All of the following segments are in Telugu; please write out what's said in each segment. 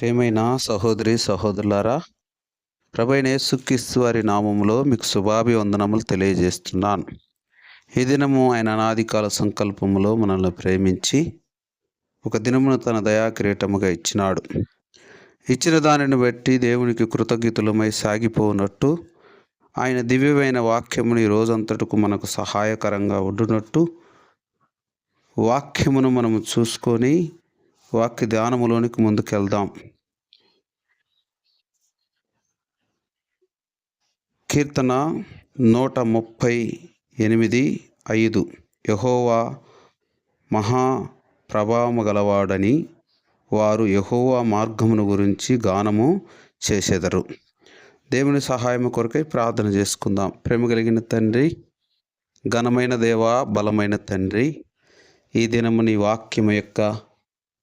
ప్రేమైన సహోదరి సహోదరులారా ప్రభైన యేసుక్రీస్తు వారి నామములో మీకు శుభాభివందనములు తెలియజేస్తున్నాను. ఈ దినము ఆయన అనాదికాల సంకల్పములో మనల్ని ప్రేమించి ఒక దినమును తన దయా కిరీటముగా ఇచ్చినాడు. ఇచ్చిన దానిని బట్టి దేవునికి కృతజ్ఞతలమై సాగిపోనట్టు ఆయన దివ్యమైన వాక్యముని రోజంతటకు మనకు సహాయకరంగా ఉండునట్టు వాక్యమును మనము చూసుకొని వాక్య ధ్యానములోనికి ముందుకెళ్దాం. కీర్తన నూట ముప్పై ఎనిమిది ఐదు. యహోవా మహా ప్రభావము గలవాడని వారు యహోవా మార్గమును గురించి గానము చేసెదరు. దేవుని సహాయం కొరకై ప్రార్థన చేసుకుందాం. ప్రేమ కలిగిన తండ్రి ఘనమైన దేవా బలమైన తండ్రి ఈ దినము నీ వాక్యము యొక్క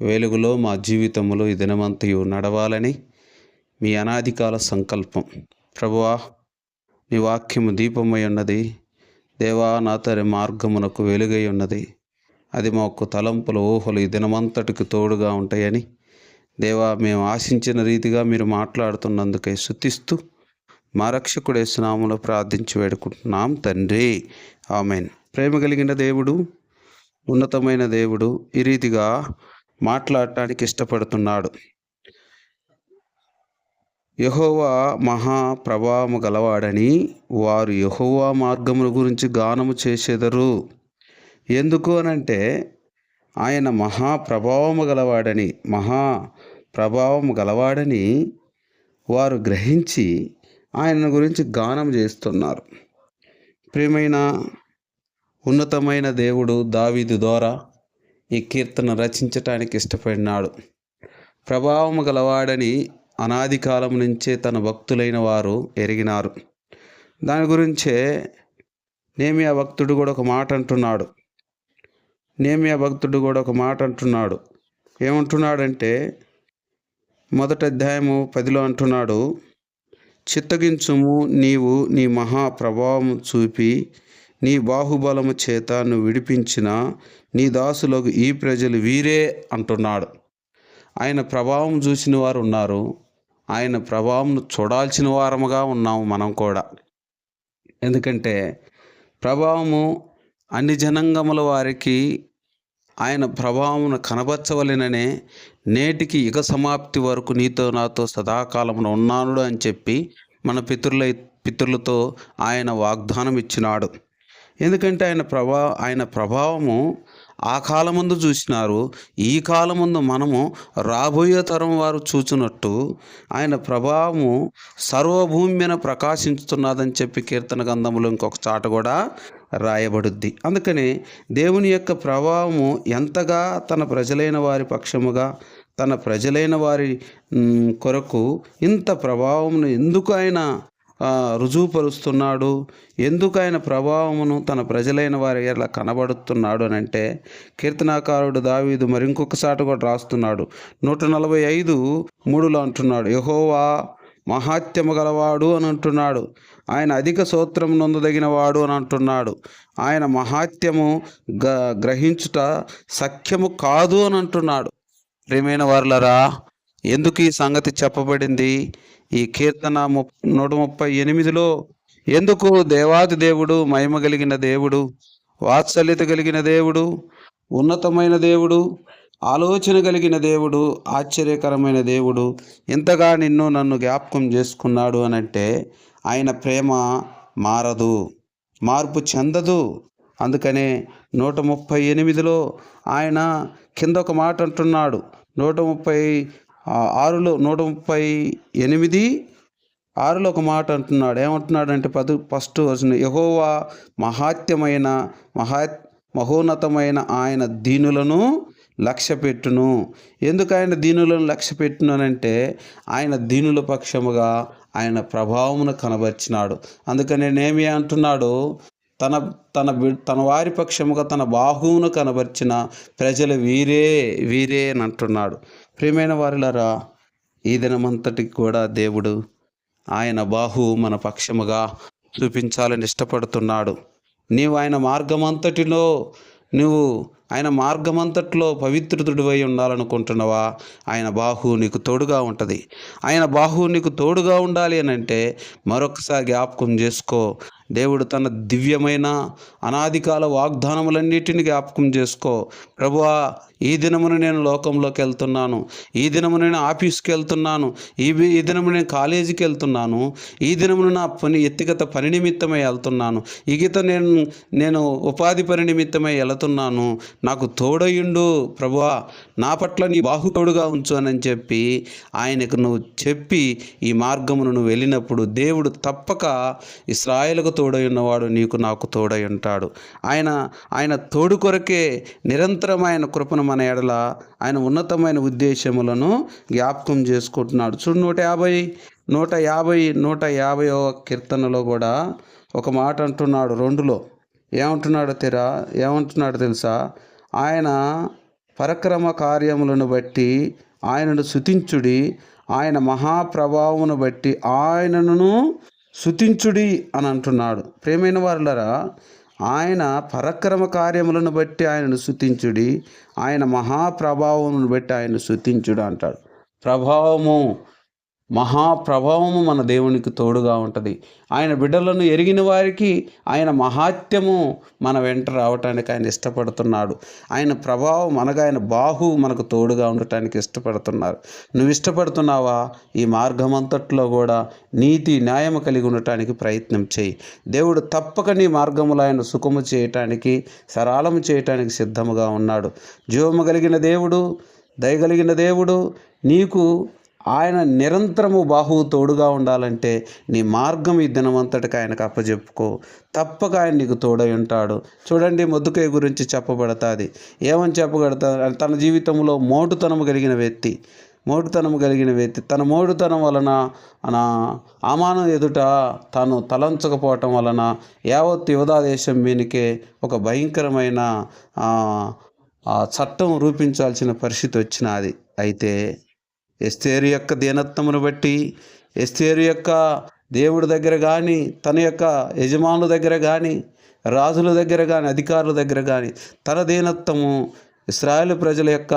వెలుగులో మా జీవితంలో ఈ దినమంతయు నడవాలని మీ అనాదికాల సంకల్పం. ప్రభువా నీ వాక్యము దీపమై ఉన్నది. దేవా నా తరి మార్గమునకు వెలుగై ఉన్నది. అది మాకు తలంపుల ఊహలు ఈ దినమంతటికి తోడుగా ఉంటాయని. దేవా మేము ఆశించిన రీతిగా మీరు మాట్లాడుతున్నందుకై శుతిస్తూ మా రక్షకుడే స్నామంలో ప్రార్థించి వేడుకుంటున్నాం తండ్రి. ఆమెన్. ప్రేమ కలిగిన దేవుడు ఉన్నతమైన దేవుడు ఈ రీతిగా మాట్లాడటానికి ఇష్టపడుతున్నాడు. యహోవా మహా ప్రభావము గలవాడని వారు యహోవా మార్గముల గురించి గానము చేసేదరు. ఎందుకు అనంటే ఆయన మహా ప్రభావము గలవాడని మహా ప్రభావము గలవాడని వారు గ్రహించి ఆయన గురించి గానం చేస్తున్నారు. ప్రియమైన ఉన్నతమైన దేవుడు దావీదు ద్వారా ఈ కీర్తన రచించటానికి ఇష్టపడినాడు. ప్రభావము గలవాడని అనాది కాలం నుంచే తన భక్తులైన వారు ఎరిగినారు. దాని గురించే నేమియా భక్తుడు కూడా ఒక మాట అంటున్నాడు. నేమియా భక్తుడు కూడా ఒక మాట అంటున్నాడు. ఏమంటున్నాడంటే మొదటి అధ్యాయము పదిలో అంటున్నాడు చిత్తగించుము నీవు నీ మహా ప్రభావం చూపి నీ బాహుబలము చేత నువ్వు విడిపించిన నీ దాసులకు ఈ ప్రజలు వీరే అంటున్నాడు. ఆయన ప్రభావం చూసిన వారు ఉన్నారు. ఆయన ప్రభావం చూడాల్సిన వారముగా ఉన్నాము మనం కూడా. ఎందుకంటే ప్రభావము అన్ని జనంగముల వారికి ఆయన ప్రభావమును కనబరచవలెననే నేటికి యుగ సమాప్తి వరకు నీతో నాతో సదాకాలమున ఉన్నాను అని చెప్పి మన పితరుల పితరులతో ఆయన వాగ్దానం ఇచ్చినాడు ఎందుకంటే ఆయన ప్రభా ఆయన ప్రభావము ఆ కాలముందు చూసినారు. ఈ కాలముందు మనము రాబోయే తరం వారు చూచినట్టు ఆయన ప్రభావము సర్వభూమి మీద ప్రకాశించుతున్నదని చెప్పి కీర్తన గంధములో ఇంకొక చాట కూడా రాయబడుద్ది. అందుకని దేవుని యొక్క ప్రభావము ఎంతగా తన ప్రజలైన వారి పక్షముగా తన ప్రజలైన వారి కొరకు ఇంత ప్రభావమును ఎందుకు ఆయన రుజువుపరుస్తున్నాడు. ఎందుకు ఆయన ప్రభావమును తన ప్రజలైన వారి ఎలా కనబడుతున్నాడు అని అంటే కీర్తనాకారుడు దావీదు మరి కూడా రాస్తున్నాడు. నూట నలభై ఐదు మూడులో అంటున్నాడు యహోవా మహాత్యము గలవాడు అని అంటున్నాడు. ఆయన అధిక సూత్రం నొందదగిన వాడు అని అంటున్నాడు. ఆయన మహాత్యము గ గ్రహించుట సఖ్యము కాదు అని అంటున్నాడు. ప్రేమైన వర్లరా ఎందుకు ఈ సంగతి చెప్పబడింది? ఈ కీర్తన ము నూట ముప్పై ఎనిమిదిలో ఎందుకు దేవాది దేవుడు మహిమ కలిగిన దేవుడు వాత్సల్యత కలిగిన దేవుడు ఉన్నతమైన దేవుడు ఆలోచన కలిగిన దేవుడు ఆశ్చర్యకరమైన దేవుడు ఇంతగా నిన్ను నన్ను జ్ఞాపకం చేసుకున్నాడు అని అంటే ఆయన ప్రేమ మారదు మార్పు చెందదు. అందుకనే నూట ముప్పై ఎనిమిదిలో ఆయన కింద ఒక మాట అంటున్నాడు. నూట ముప్పై ఆరులో నూట ముప్పై ఎనిమిది ఆరులో ఒక మాట అంటున్నాడు. ఏమంటున్నాడంటే పదు ఫస్ట్ వచ్చిన యహోవా మహాత్యమైన మహా మహోన్నతమైన ఆయన దీనులను లక్ష్య పెట్టును. ఎందుకు ఆయన దీనులను లక్ష్య పెట్టునంటే ఆయన దీనుల పక్షముగా ఆయన ప్రభావమును కనబర్చినాడు. అందుకని నేనేమి అంటున్నాడు తన తన తన వారి పక్షముగా తన బాహువును కనబర్చిన ప్రజలు వీరే వీరే అని అంటున్నాడు. ప్రియమైన వారిలారా ఈ దినమంతటికి కూడా దేవుడు ఆయన బాహు మన పక్షముగా చూపించాలని ఇష్టపడుతున్నాడు. నీవు ఆయన మార్గమంతటిలో నువ్వు ఆయన మార్గమంతట్లో పవిత్రుడివై ఉండాలనుకుంటున్నావా? ఆయన బాహు నీకు తోడుగా ఉంటుంది. ఆయన బాహు నీకు తోడుగా ఉండాలి అని అంటే మరొకసారి జ్ఞాపకం చేసుకో. దేవుడు తన దివ్యమైన అనాదికాల వాగ్దానములన్నిటిని జ్ఞాపకం చేసుకో. ప్రభువా ఈ దినమున నేను లోకంలోకి వెళ్తున్నాను. ఈ దినము నేను ఆఫీస్కి వెళ్తున్నాను. ఈ ఈ దినము నేను కాలేజీకి వెళ్తున్నాను. ఈ దినమున నా పని వ్యక్తిగత పని నిమిత్తమై వెళ్తున్నాను. ఈ నేను నేను ఉపాధి పని నిమిత్తమై వెళుతున్నాను. నాకు తోడయుండు ప్రభువా నా పట్ల నీ బాహుతోడుగా ఉంచు అని చెప్పి ఆయనకు నువ్వు చెప్పి ఈ మార్గమును నువ్వు వెళ్ళినప్పుడు దేవుడు తప్పక ఇస్రాయలకు తోడై ఉన్నవాడు నీకు నాకు తోడై ఉంటాడు ఆయన ఆయన తోడు కొరకే నిరంతరం ఆయన కృపను మన ఎడల ఆయన ఉన్నతమైన ఉద్దేశములను జ్ఞాపకం చేసుకుంటున్నాడు. చూడు నూట యాభై నూట యాభై నూట యాభై కీర్తనలో కూడా ఒక మాట అంటున్నాడు రెండులో. ఏమంటున్నాడో తెరా ఏమంటున్నాడు తెలుసా? ఆయన పరక్రమ కార్యములను బట్టి ఆయనను శుతించుడి ఆయన మహాప్రభావమును బట్టి ఆయనను శుతించుడి అని అంటున్నాడు. ప్రేమైన వారులరా ఆయన పరక్రమ కార్యములను బట్టి ఆయనను శుతించుడి ఆయన మహాప్రభావమును బట్టి ఆయన శుతించుడు అంటాడు. ప్రభావము మహాప్రభావము మన దేవునికి తోడుగా ఉంటుంది. ఆయన బిడ్డలను ఎరిగిన వారికి ఆయన మహాత్యము మన వెంట రావటానికి ఆయన ఇష్టపడుతున్నాడు. ఆయన ప్రభావం అనగా ఆయన బాహు మనకు తోడుగా ఉండటానికి ఇష్టపడుతున్నారు. నువ్వు ఇష్టపడుతున్నావా? ఈ మార్గం అంతట్లో కూడా నీతి న్యాయము కలిగి ఉండటానికి ప్రయత్నం చేయి. దేవుడు తప్పక నీ మార్గములో ఆయన సుఖము చేయటానికి సరళము చేయటానికి సిద్ధముగా ఉన్నాడు. జీవము కలిగిన దేవుడు దయగలిగిన దేవుడు నీకు ఆయన నిరంతరము బాహువు తోడుగా ఉండాలంటే నీ మార్గం ఈ దినమంతటికి ఆయనకు అప్పజెప్పుకో. తప్పక ఆయన నీకు తోడై ఉంటాడు. చూడండి మొద్దుకై గురించి చెప్పబడతాది. ఏమని చెప్పగడతా తన జీవితంలో మోటుతనము కలిగిన వ్యక్తి. మోటుతనం కలిగిన వ్యక్తి. తన మోటుతనం వలన నా అమానం ఎదుట తాను తలంచకపోవటం వలన యావత్ యువదా దేశం మీనికే ఒక భయంకరమైన చట్టం రూపించాల్సిన పరిస్థితి వచ్చినది. అయితే ఎస్తేరు యొక్క దీనత్వమును బట్టి ఎస్తేరు యొక్క దేవుడి దగ్గర కానీ తన యొక్క యజమానుల దగ్గర కానీ రాజుల దగ్గర కానీ అధికారుల దగ్గర కానీ తన దీనత్వము ఇస్రాయేల్ ప్రజల యొక్క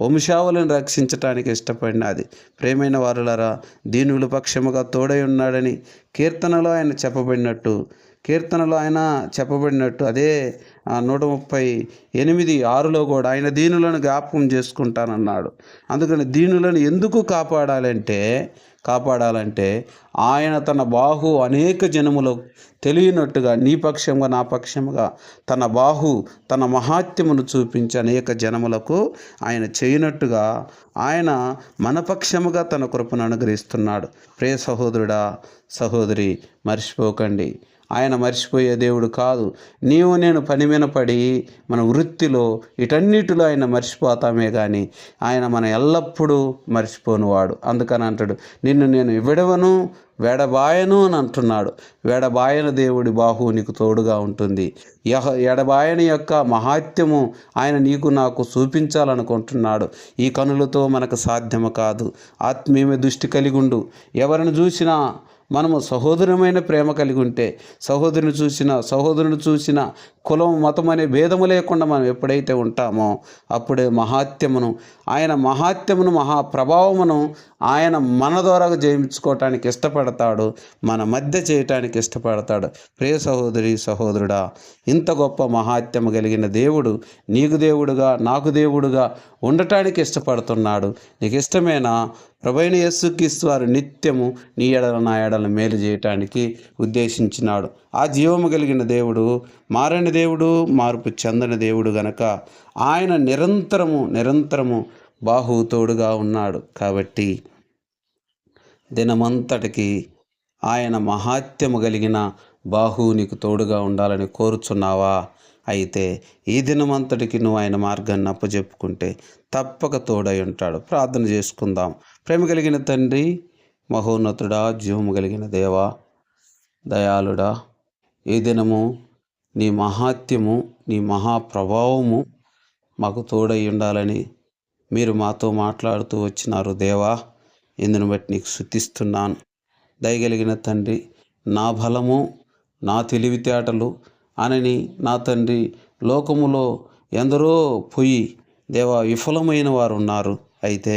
వంశావళిని రక్షించటానికి ఇష్టపడినది. ప్రేమైన వారులరా దీనుల పక్షముగా తోడై ఉన్నాడని కీర్తనలో ఆయన చెప్పబడినట్టు కీర్తనలో ఆయన చెప్పబడినట్టు అదే నూట ముప్పై ఎనిమిది ఆరులో కూడా ఆయన దీనులను జ్ఞాపకం చేసుకుంటానన్నాడు. అందుకని దీనులను ఎందుకు కాపాడాలంటే కాపాడాలంటే ఆయన తన బాహు అనేక జనములు తెలియనట్టుగా నీ పక్షంగా నా పక్షంగా తన బాహు తన మహాత్యమును చూపించి అనేక జనములకు ఆయన చేయనట్టుగా ఆయన మన పక్షముగా తన కృపను అనుగ్రహిస్తున్నాడు. ప్రియ సహోదరుడా సహోదరి మర్చిపోకండి. ఆయన మర్చిపోయే దేవుడు కాదు. నీవు నేను పని మీద పడి మన వృత్తిలో ఇటన్నిటిలో ఆయన మర్చిపోతామే కానీ ఆయన మన ఎల్లప్పుడూ మర్చిపోనివాడు అందుకని అంటాడు నిన్ను నేను విడవను వెడబాయను అని అంటున్నాడు. వెడబాయన దేవుడి బాహు నీకు తోడుగా ఉంటుంది. యహ ఎడబాయని యొక్క మహాత్యము ఆయన నీకు నాకు చూపించాలనుకుంటున్నాడు. ఈ కనులతో మనకు సాధ్యము కాదు. ఆత్మీయ దృష్టి కలిగుండు ఎవరిని చూసినా మనము సహోదరమైన ప్రేమ కలిగి ఉంటే సహోదరుని చూసిన సహోదరుని చూసిన కులం మతం అనే భేదము లేకుండా మనం ఎప్పుడైతే ఉంటామో అప్పుడే మహాత్యమును ఆయన మహాత్యమును మహాప్రభావమును ఆయన మన ద్వారా జయించుకోవటానికి ఇష్టపడతాడు మన మధ్య చేయటానికి ఇష్టపడతాడు. ప్రియ సహోదరి సహోదరుడా ఇంత గొప్ప మహాత్యము కలిగిన దేవుడు నీకు దేవుడుగా నాకు దేవుడుగా ఉండటానికి ఇష్టపడుతున్నాడు. నీకు ఇష్టమేనా ప్రభైన యేసుక్రీస్తు వారు నిత్యము నీ ఎడల నా ఎడల మేలు చేయటానికి ఉద్దేశించినాడు. ఆ జీవము కలిగిన దేవుడు మారని దేవుడు మార్పు చెందని దేవుడు గనక ఆయన నిరంతరము నిరంతరము బాహు తోడుగా ఉన్నాడు. కాబట్టి దినమంతటికి ఆయన మహాత్యము కలిగిన బాహువు నీకు తోడుగా ఉండాలని కోరుచున్నావా? అయితే ఈ దినమంతటికి నువ్వు ఆయన మార్గాన్ని అప్పచెప్పుకుంటే తప్పక తోడై ఉంటాడు. ప్రార్థన చేసుకుందాం. ప్రేమ కలిగిన తండ్రి మహోన్నతుడా జీవము కలిగిన దేవా దయాళుడా. ఈ దినము నీ మహాత్యము నీ మహాప్రభావము మాకు తోడై ఉండాలని మీరు మాతో మాట్లాడుతూ వచ్చినారు దేవా. ఇందును బట్టి నీకు శుద్ధిస్తున్నాను దయగలిగిన తండ్రి నా బలము నా తెలివితేటలు అనని నా తండ్రి లోకములో ఎందరో పోయి దేవా విఫలమైన వారు ఉన్నారు. అయితే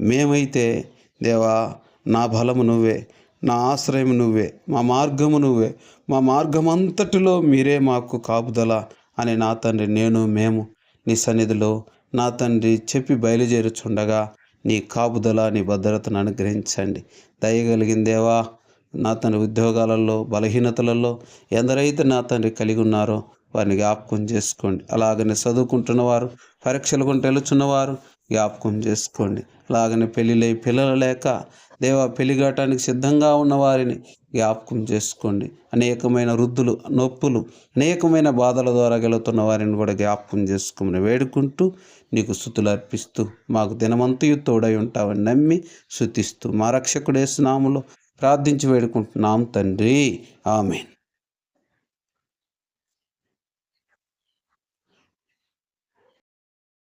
మేమైతే దేవా నా బలము నువ్వే నా ఆశ్రయం నువ్వే మా మార్గము నువ్వే మా మార్గమంతటిలో మీరే మాకు కాపుదల అని నా తండ్రి నేను మేము నీ సన్నిధిలో నా తండ్రి చెప్పి బయలుదేరుచుండగా నీ కాపుదల నీ భద్రతను అనుగ్రహించండి. దయగలిగిందేవా? నా తండ్రి ఉద్యోగాలలో బలహీనతలలో ఎందరైతే నా తండ్రి కలిగి ఉన్నారో వారిని జ్ఞాపకం చేసుకోండి. అలాగనే చదువుకుంటున్న వారు పరీక్షలు కొంటూ వెళుచున్నవారు జ్ఞాపకం చేసుకోండి. అలాగనే పెళ్ళిళ్ళై పిల్లలు లేక దేవ పెళ్ళిగాటానికి సిద్ధంగా ఉన్న వారిని జ్ఞాపకం చేసుకోండి. అనేకమైన వృద్ధులు నొప్పులు అనేకమైన బాధల ద్వారా గెలుతున్న వారిని కూడా జ్ఞాపకం చేసుకోమని వేడుకుంటూ నీకు స్థుతులు అర్పిస్తూ మాకు దినమంతయు తోడై ఉంటావని నమ్మి శుతిస్తూ మా రక్షకుడేసునాములో ప్రార్థించి వేడుకుంటున్నాం తండ్రి. ఆమెన్.